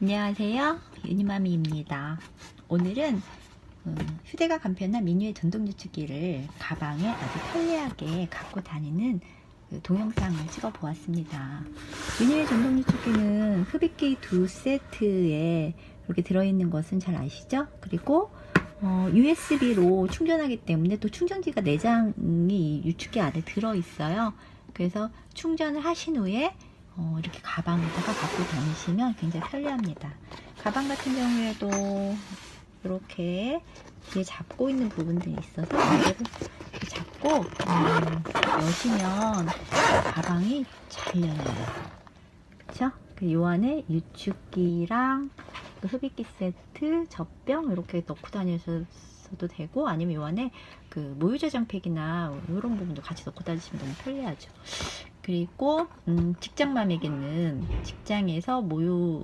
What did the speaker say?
안녕하세요. 유니마미입니다. 오늘은 음, 휴대가 간편한 미니의 전동 유축기를 가방에 아주 편리하게 갖고 다니는 그 동영상을 찍어 보았습니다. 미니의 전동 유축기는 흡입기 두 세트에 이렇게 들어있는 것은 잘 아시죠? 그리고 어, USB로 충전하기 때문에 또 충전기가 4장이 이 유축기 안에 들어있어요. 그래서 충전을 하신 후에 어, 이렇게 가방에다가 갖고 다니시면 굉장히 편리합니다. 가방 같은 경우에도 이렇게 뒤에 잡고 있는 부분들이 있어서 이거를 잡고 음, 여시면 가방이 잘 열려요. 그쵸? 그요 안에 유축기랑 그 흡입기 세트, 젖병 이렇게 넣고 다니셔도 되고 아니면 요 안에 그 모유 저장팩이나 이런 부분도 같이 넣고 다니시면 너무 편리하죠. 그리고 음, 직장맘에게는 직장에서 모유